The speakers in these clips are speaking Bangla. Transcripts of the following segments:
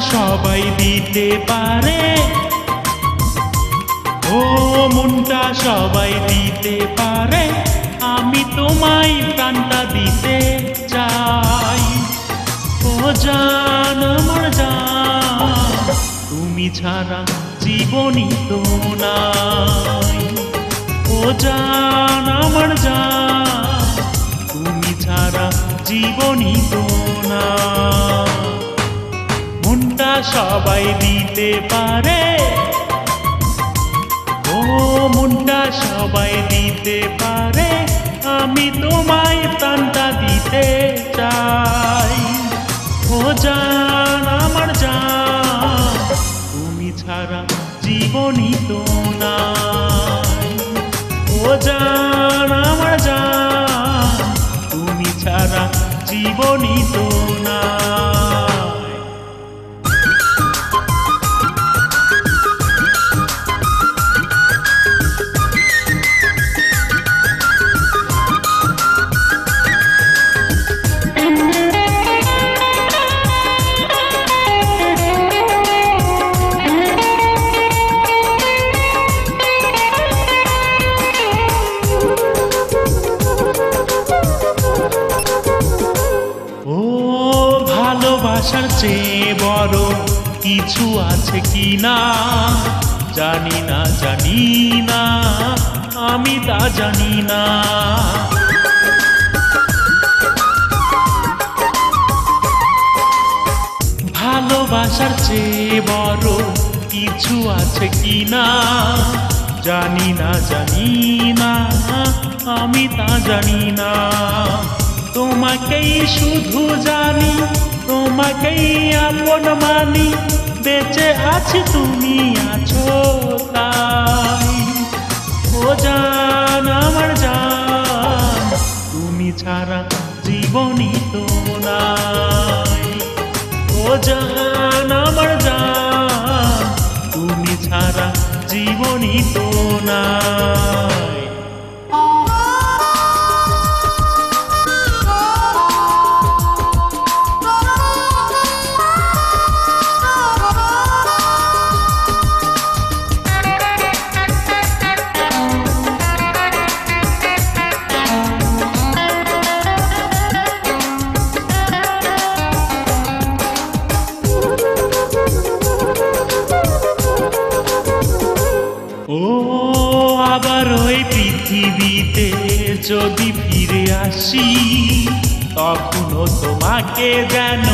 সবাই দিতে পারে। ও মনটা সবাই দিতে পারে। আমি তোমায় প্রাণটা দিতে চাই। ও জান আমার জান, তুমি ছাড়া জীবনই তো নাই। ও জান আমার জান, তুমি ছাড়া জীবনই তো না মনটা সবাই দিতে পারে। ও মনটা সবাই দিতে পারে, আমি তোমায় প্রাণটা দিতে চাই। ও জান, আমার জান, তুমি ছাড়া জীবনই তো না ও জান, আমার জান, তুমি ছাড়া জীবনই তো নাই। ভালোবাসার চেয়ে বড় কিছু আছে কি না? জানি না জানি না, আমি তা জানি না। ভালোবাসার চেয়ে বড় কিছু আছে কি না? জানি না জানি না, আমি তা জানি না। তোমাকেই শুধু জানি আপন মানি, বেঁচে আছি তুমি, আছো তাই। ও জান, আমার জান, তুমি ছাড়া জীবনই তো নাই। ও জান, আমার জান, তুমি ছাড়া জীবনই তো নাই। পৃথিবীতে যদি ফিরে আসি তখনও তোমাকে যেন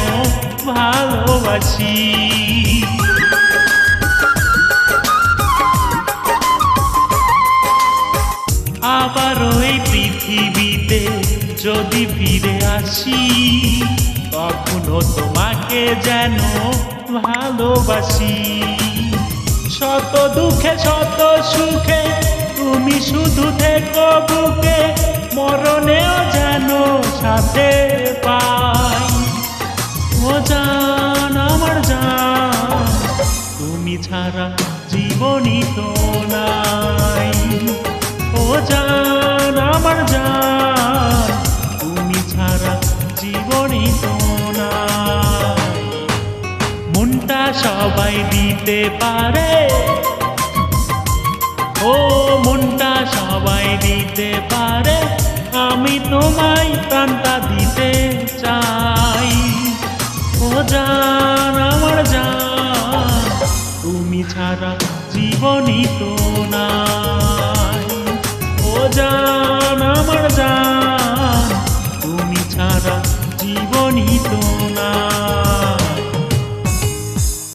ভালোবাসি। আবার ওই পৃথিবীতে যদি ফিরে আসি তখনও তোমাকে যেন ভালোবাসি। শত দুঃখে, শত সুখে তুমি শুধু থেকো বুকে মরণেও যেন সাথে পাই। ও জান, আমার জান, তুমি ছাড়া জীবনই তো নাই। ও জান, আমার জান, তুমি ছাড়া জীবনই তো নাই। মনটা সবাই দিতে পারে ও মনটা সবাই দিতে পারে, আমি তোমায় প্রাণটা দিতে চাই। ও জান, আমার জান, তুমি ছাড়া জীবনই তো নাই